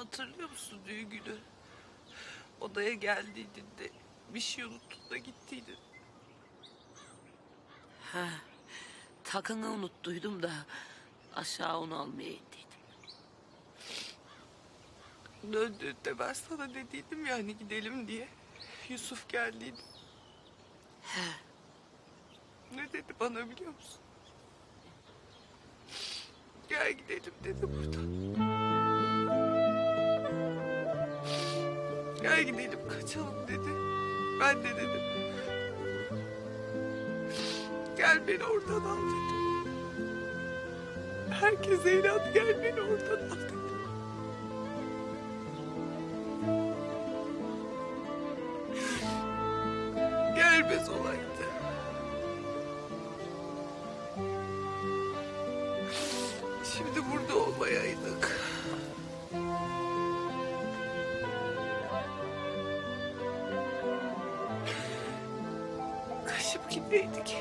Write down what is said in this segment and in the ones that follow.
hatırlıyor musun düğün günü? Odaya geldiydin de bir şey unuttun da gittiydin. Ha, takını unuttuydum da aşağı onu almaya indiydim. Döndüğünde ben sana dediydim ya hani gidelim diye. Yusuf geldiydi. He, Ne dedi bana biliyor musun? Gel gidelim dedi buradan. Gel gidelim kaçalım dedi. Ben de dedim. Gel beni oradan al dedim. Herkese inat gel beni oradan al dedim. Gelmez olaydı. Kaşıp gideydik.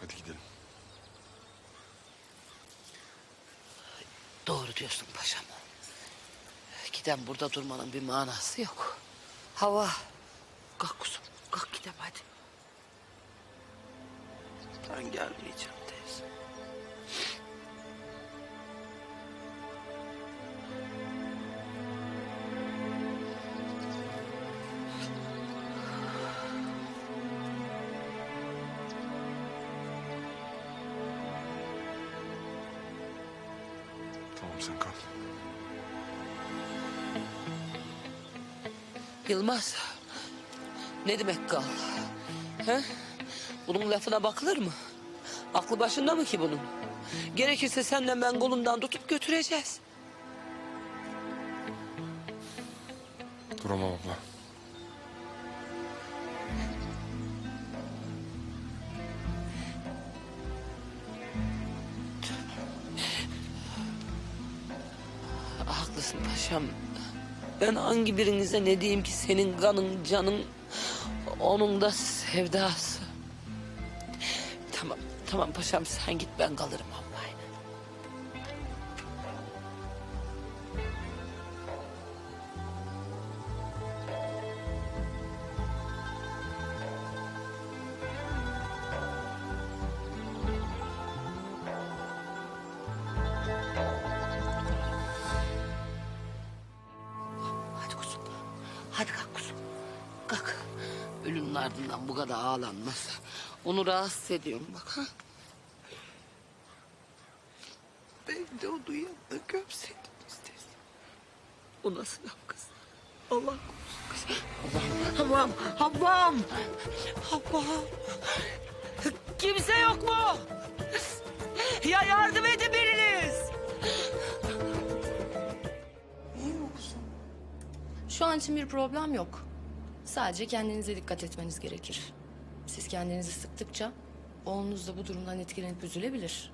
Hadi gidelim. Doğru diyorsun paşam. Giden burada durmanın bir manası yok. Hava, kalk kuzum, kalk gidelim hadi. Ben gelmeyeceğim teyze. Tamam sen kal. Yılmaz, ne demek kal? He? Bunun lafına bakılır mı? Aklı başında mı ki bunun? Gerekirse senle ben kolundan tutup götüreceğiz. Duramam abla. Haklısın paşam. Ben hangi birinize ne diyeyim ki senin kanın, canın, onun da sevdası. Tamam, tamam paşam sen git ben kalırım Ölünün ardından bu kadar ağlanmaz. Onu rahatsız ediyorum bak ha. Ben de onun yanında gömseydim istedim. O nasıl laf kız? Allah korusun kız. Havam, havam, havam. Kimse yok mu? Ya yardım edin biriniz. Şu an için bir problem yok. Sadece kendinize dikkat etmeniz gerekir. Siz kendinizi sıktıkça oğlunuz da bu durumdan etkilenip üzülebilir.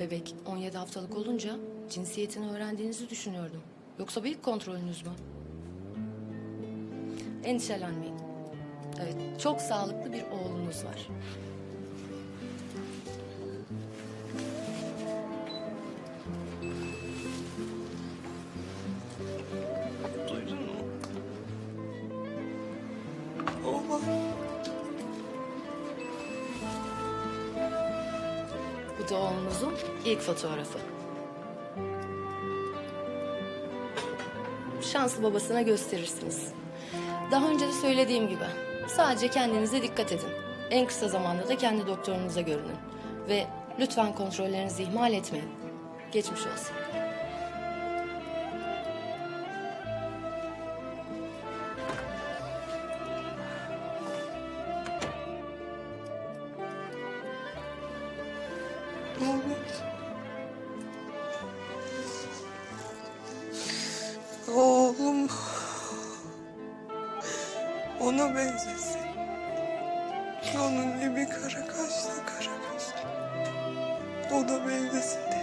Bebek 17 haftalık olunca cinsiyetini öğrendiğinizi düşünüyordum. Yoksa bu kontrolünüz mü? Endişelenmeyin. Evet, çok sağlıklı bir oğlunuz var. Da oğlunuzun ilk fotoğrafı. Şanslı babasına gösterirsiniz. Daha önce de söylediğim gibi sadece kendinize dikkat edin. En kısa zamanda da kendi doktorunuza görünün. Ve lütfen kontrollerinizi ihmal etmeyin. Geçmiş olsun. Oğlum. Ona benzesin. Onun gibi kara kaşlı kara kaşlı. O da benzesin teyze.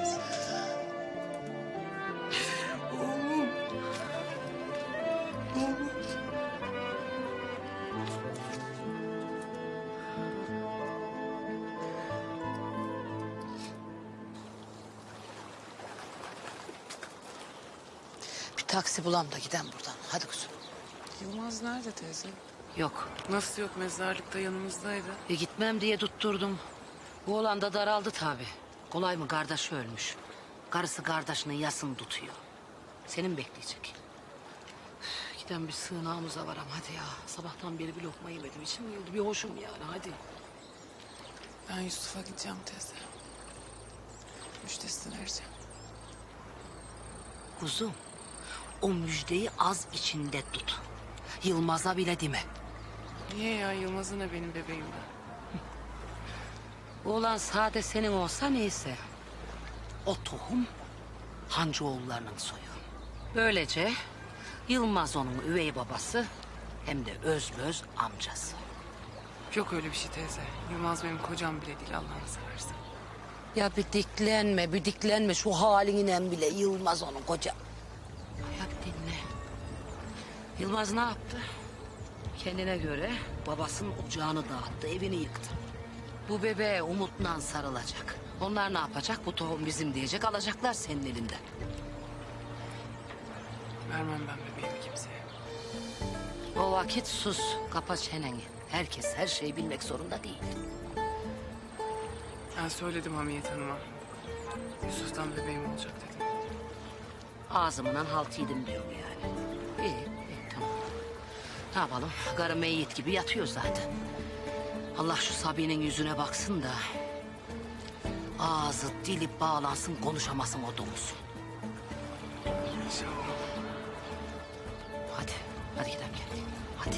Taksi bulam da giden buradan. Hadi kuzum. Yılmaz nerede teyze? Yok. Nasıl yok mezarlıkta yanımızdaydı. E gitmem diye tutturdum. Bu olan da daraldı tabi. Kolay mı kardeşi ölmüş. Karısı kardeşinin yasını tutuyor. Senin bekleyecek. Üf, Giden bir sığınağımıza varam hadi ya. Sabahtan beri bir lokma yemedim. İçim yıldı bir hoşum yani hadi. Ben Yusuf'a gideceğim teyze. Müjdesini vereceğim. Kuzum o müjdeyi az içinde tut. Yılmaz'a bile deme. Niye ya Yılmaz'ın ne benim bebeğim ben? Bu olan sade senin olsa neyse. O tohum Hancıoğullarının soyu. Böylece Yılmaz onun üvey babası hem de özböz amcası. Yok öyle bir şey teyze. Yılmaz benim kocam bile değil Allah'ını seversen. Ya bir diklenme, bir diklenme şu halinen bile Yılmaz onun koca. Yılmaz ne yaptı? Kendine göre babasının ocağını dağıttı, evini yıktı. Bu bebeğe umutla sarılacak. Onlar ne yapacak? Bu tohum bizim diyecek, alacaklar senin elinden. Vermem ben bebeğimi kimseye. O vakit sus, kapa çeneni. Herkes her şeyi bilmek zorunda değil. Ben söyledim Hamiyet Hanım'a. Yusuf'tan bebeğim olacak dedim. Ağzımdan halt yedim diyorum yani. İyi. Ne yapalım? Karı meyyit gibi yatıyor zaten. Allah şu Sabi'nin yüzüne baksın da... ...ağzı dili bağlansın konuşamasın o domuz. Hadi, hadi gidelim gel. Hadi.